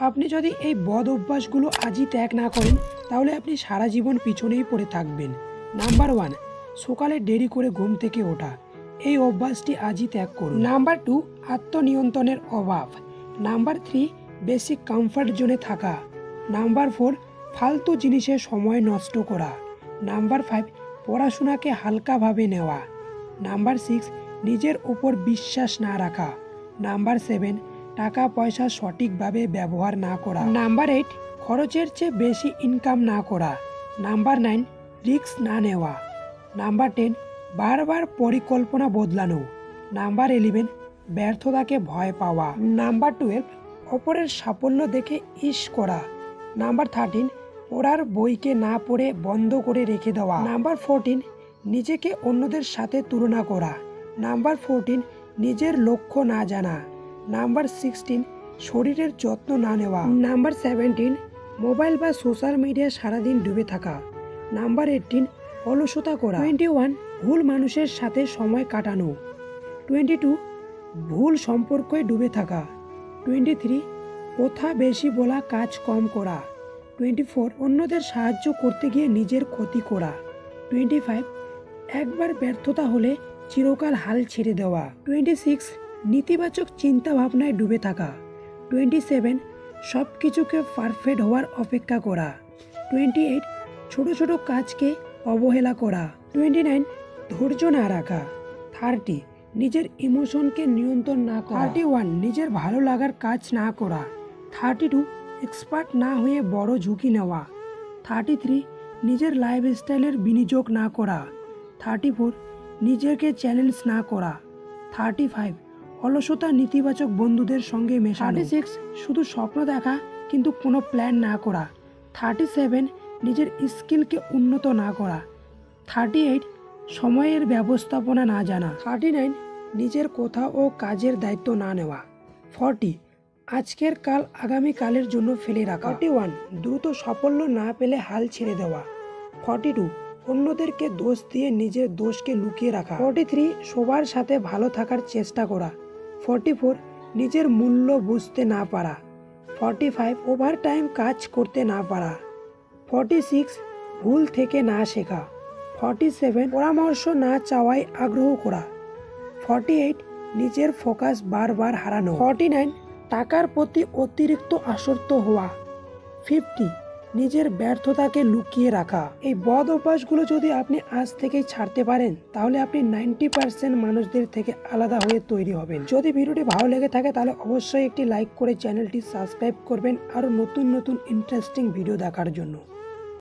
আপনি যদি এই বদ অভ্যাসগুলো আজই ত্যাগ না করেন, তাহলে আপনি সারা জীবন পিছনেই পড়ে থাকবেন। নাম্বার ওয়ান, সকালে দেরি করে ঘুম থেকে ওঠা। এই অভ্যাসটি আজই ত্যাগ করুন। নাম্বার টু, আত্মনিয়ন্ত্রণের অভাব। নাম্বার থ্রি, বেসিক কমফর্ট জোনে থাকা। নাম্বার ফোর, ফালতু জিনিসে সময় নষ্ট করা। নাম্বার ফাইভ, পড়াশোনাকে হালকাভাবে নেওয়া। নাম্বার সিক্স, নিজের উপর বিশ্বাস না রাখা। নাম্বার সেভেন টাকা পয়সা সঠিকভাবে ব্যবহার না করা। নাম্বার এইট খরচের চেয়ে বেশি ইনকাম না করা। নাম্বার নাইন রিস্ক না নেওয়া। নাম্বার টেন বারবার পরিকল্পনা বদলানো। নাম্বার ইলেভেন ব্যর্থতাকে ভয় পাওয়া। নাম্বার টুয়েলভ অপরের সাফল্য দেখে ইস করা। নাম্বার থার্টিন পড়ার বইকে না পড়ে বন্ধ করে রেখে দেওয়া। নাম্বার ফোরটিন নিজেকে অন্যদের সাথে তুলনা করা। নাম্বার ফোরটিন নিজের লক্ষ্য না জানা। নাম্বার সিক্সটিন, শরীরের যত্ন না নেওয়া। নাম্বার সেভেন্টিন, মোবাইল বা সোশ্যাল মিডিয়া সারাদিন ডুবে থাকা। নাম্বার এইটিন, অলসতা করা। টোয়েন্টি ওয়ান, ভুল মানুষের সাথে সময় কাটানো। টোয়েন্টি টু, ভুল সম্পর্কে ডুবে থাকা। টোয়েন্টি থ্রি, কথা বেশি বলা, কাজ কম করা। টোয়েন্টি ফোর, অন্যদের সাহায্য করতে গিয়ে নিজের ক্ষতি করা। টোয়েন্টি ফাইভ, একবার ব্যর্থতা হলে চিরকাল হাল ছেড়ে দেওয়া। টোয়েন্টি সিক্স নেতিবাচক চিন্তা ভাবনায় ডুবে থাকা। টোয়েন্টি সেভেন সব কিছুকে পারফেক্ট হওয়ার অপেক্ষা করা। টোয়েন্টি এইট, ছোটো ছোটো কাজকে অবহেলা করা। টোয়েন্টি নাইন, ধৈর্য না রাখা। থার্টি, নিজের ইমোশনকে নিয়ন্ত্রণ না করা। থার্টি ওয়ান, নিজের ভালো লাগার কাজ না করা। থার্টি টু, এক্সপার্ট না হয়ে বড় ঝুঁকি নেওয়া। থার্টি থ্রি, নিজের লাইফস্টাইলের বিনিয়োগ না করা। থার্টি ফোর, নিজেকে চ্যালেঞ্জ না করা। থার্টি ফাইভ অলসতা নেতিবাচক বন্ধুদের সঙ্গে মেশা থার্টি সিক্স শুধু স্বপ্ন দেখা কিন্তু কোনো প্ল্যান না করা। থার্টি সেভেন নিজের স্কিলকে উন্নত না করা। থার্টি এইট সময়ের ব্যবস্থাপনা না জানা। থার্টি নাইন নিজের কথা ও কাজের দায়িত্ব না নেওয়া। ফর্টি আজকের কাল আগামী কালের জন্য ফেলে রাখা। ফর্টি ওয়ান দ্রুত সাফল্য না পেলে হাল ছেড়ে দেওয়া। ফর্টি টু অন্যদেরকে দোষ দিয়ে নিজের দোষকে লুকিয়ে রাখা। ফর্টি থ্রি সবার সাথে ভালো থাকার চেষ্টা করা। ফর্টি ফোর নিজের মূল্য বুঝতে না পারা। ফর্টি ফাইভ ওভার টাইম কাজ করতে না পারা। ফর্টি সিক্স ভুল থেকে না শেখা। ফর্টি সেভেন পরামর্শ না চাওয়ায় আগ্রহ করা। ফর্টি এইট নিজের ফোকাস বারবার হারানো। ফর্টি নাইন টাকার প্রতি অতিরিক্ত আসক্ত হওয়া। ফিফটি নিজের ব্যর্থতাকে লুকিয়ে রাখা। এই বদ অভ্যাসগুলো যদি আপনি আজ থেকেই ছাড়তে পারেন, তাহলে আপনি নাইনটি পার্সেন্ট মানুষদের থেকে আলাদা হয়ে তৈরি হবেন। যদি ভিডিওটি ভালো লেগে থাকে, তাহলে অবশ্যই একটি লাইক করে চ্যানেলটি সাবস্ক্রাইব করবেন আরও নতুন নতুন ইন্টারেস্টিং ভিডিও দেখার জন্য।